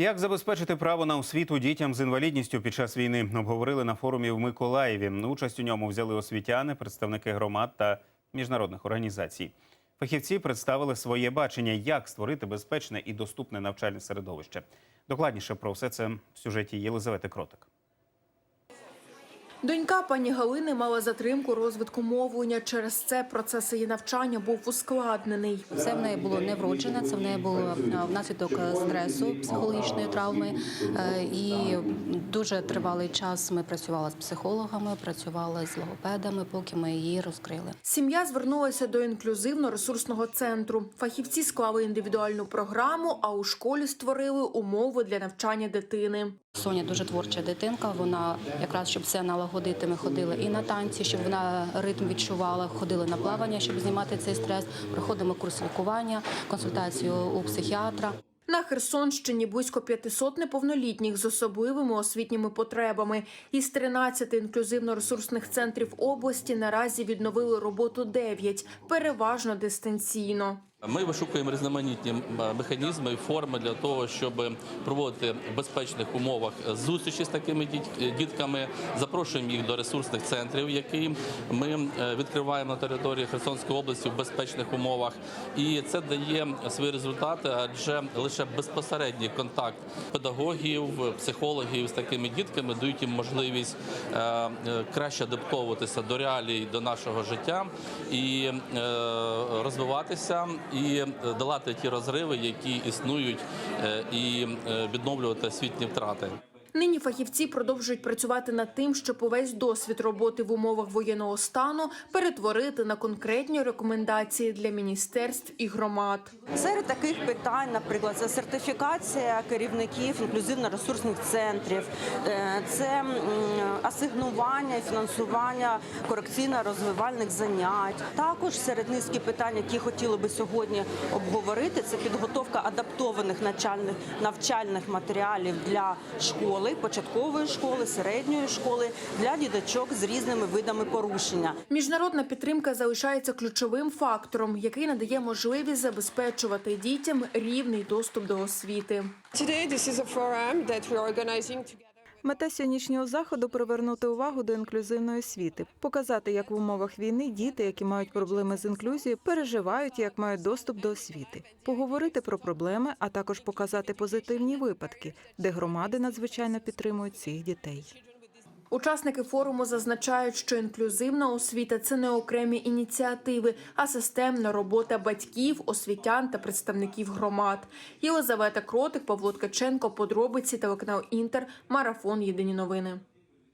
Як забезпечити право на освіту дітям з інвалідністю під час війни обговорили на форумі в Миколаєві. Участь у ньому взяли освітяни, представники громад та міжнародних організацій. Фахівці представили своє бачення, як створити безпечне і доступне навчальне середовище. Докладніше про все це в сюжеті Єлизавети Кротик. Донька пані Галини мала затримку розвитку мовлення. Через це процес її навчання був ускладнений. Це в неї було не вроджене, це в неї було внаслідок е, стресу, психологічної травми. Е, І дуже тривалий час ми працювали з психологами, працювали з логопедами, поки ми її розкрили. Сім'я звернулася до інклюзивно-ресурсного центру. Фахівці склали індивідуальну програму, а у школі створили умови для навчання дитини. Соня дуже творча дитинка. Вона якраз щоб це налагодити, ми ходили і на танці, щоб вона ритм відчувала. Ходили на плавання, щоб знімати цей стрес. Проходимо курс лікування, консультацію у психіатра. На Херсонщині близько 500 неповнолітніх з особливими освітніми потребами. Із 13 інклюзивно-ресурсних центрів області наразі відновили роботу 9, переважно дистанційно. Ми вишукуємо різноманітні механізми форми для того, щоб проводити в безпечних умовах зустрічі з такими дітками. Запрошуємо їх до ресурсних центрів, які ми е, відкриваємо на території Херсонської області в безпечних умовах. І це дає свої результати, адже лише безпосередній контакт педагогів, психологів з такими дітками дають їм можливість е, е, краще адаптовуватися до реалій до нашого життя і е, розвиватися, і е, долати ті розриви, які існують, е, і е, відновлювати освітні втрати. Нині фахівці продовжують працювати над тим, щоб увесь досвід роботи в умовах воєнного стану перетворити на конкретні рекомендації для міністерств і громад. Серед таких питань, наприклад, це сертифікація керівників інклюзивно-ресурсних центрів, е, це асигнування і фінансування корекційно-розвивальних занять. Також серед низки питань, які хотіли би сьогодні обговорити, це підготовка адаптованих навчальних навчальних матеріалів для школи, початкової школи, середньої школи для діточок з різними видами порушення. Міжнародна підтримка залишається ключовим фактором, який надає можливість забезпечувати дітям рівний доступ до освіти. Мета сьогоднішнього заходу привернути увагу до інклюзивної освіти, показати, як в умовах війни діти, які мають проблеми з інклюзією, переживають як мають доступ до освіти, поговорити про проблеми, а також показати позитивні випадки, де громади надзвичайно підтримують цих дітей. Учасники форуму зазначають, що інклюзивна освіта це не окремі ініціативи, а системна робота батьків, освітян та представників громад. Єлизавета Кротик, Павло Ткаченко, подробиці телеканал Інтер, марафон Єдині новини.